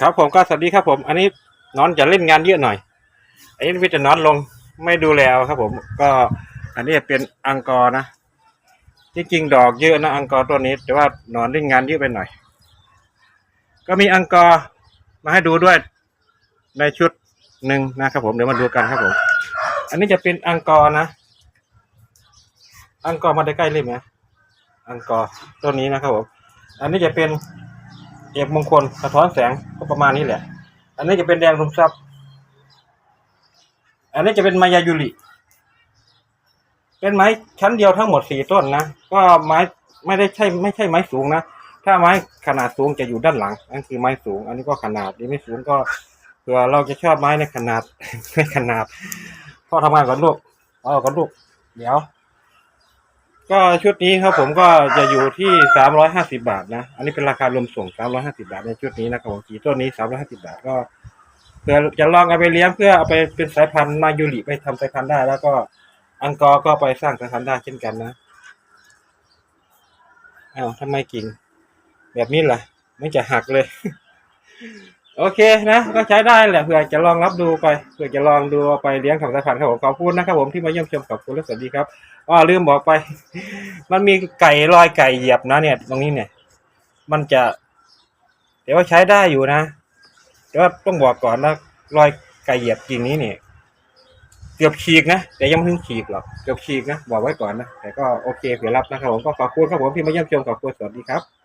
ครับผมก็สวัสดีครับผม อันนี้นอนจะเล่นงานเยอะหน่อย อันนี้พี่จะนอนลงไม่ดูแลครับ ผม ก็อันนี้เป็นอังกอร์นะจริงๆดอกเยอะนะอังกอร์ตัวนี้ แต่ว่านอนเล่นงานเยอะไปหน่อย ก็มีอังกอร์มาให้ดูด้วยในชุดหนึ่งนะครับผมเดี๋ยวมาดูกันครับผม อันนี้จะเป็นอังกอร์นะ อังกอร์มาได้ใกล้เล่มนะอังกอร์ตัวนี้นะครับผม อันนี้จะเป็น เอกมงคลสะท้อนแสงก็ประมาณนี้แหละ อันนี้จะเป็นแดงรุมทรัพย์อันนี้จะเป็นมายายุริเป็นไม้ชั้นเดียวทั้งหมดสี่ต้นนะก็ไม้ไม่ได้ใช่ไม่ใช่ไม้สูงนะถ้าไม้ขนาดสูงจะอยู่ด้านหลังนั่นคือไม้สูง อันนี้ก็ขนาดนี้ไม่สูงก็เผื่อเราจะชอบไม้ในขนาดไม่ขนาดพ่อทำงานก่อนลูกเอก่อนลูก เดี๋ยว ก็ชุดนี้ครับผมก็จะอยู่ที่สามร้อยห้าสิบาทนะ อันนี้เป็นราคารวมส่งสามร้อยห้าสิบาทในชุดนี้นะครับผมกี่ต้นนี้สามร้อยห้าสิบาทก็เพื่อจะลองเอาไปเลี้ยงเพื่อเอาไปเป็นสายพันธุ์มายูริไปทำสายพันธุ์ได้ แล้วก็อังกอร์ก็ไปสร้างสายพันธุ์ได้เช่นกันนะอ้าวทำไมกิ่งแบบนี้ล่ะ ไม่จะหักเลย โอเคนะ ก็ใช้ได้แหละเผื่อจะลองรับดูไปเผื่อจะลองดูเอาไปเลี้ยงของสายพันธุ์ครับผมขอบคุณนะครับผมที่มาเยี่ยมชมขอบคุณและสวัสดีครับอ๋อลืมบอกไป มันมีไก่รอยไก่เหยียบนะ เนี่ย ตรงนี้เนี่ย มันจะแต่ว่าใช้ได้อยู่นะแต่ว่าต้องบอกก่อนนะรอยไก่เหยียบกิ่งนี้เนี่ยเกือบฉีกนะ แต่ยังไม่ถึงฉีกหรอกเกือบฉีกนะบอกไว้ก่อนนะแต่ก็โอเคเผื่อรับนะครับผมก็ขอบคุณครับผมที่มาเยี่ยมชมขอบคุณสวัสดีครับ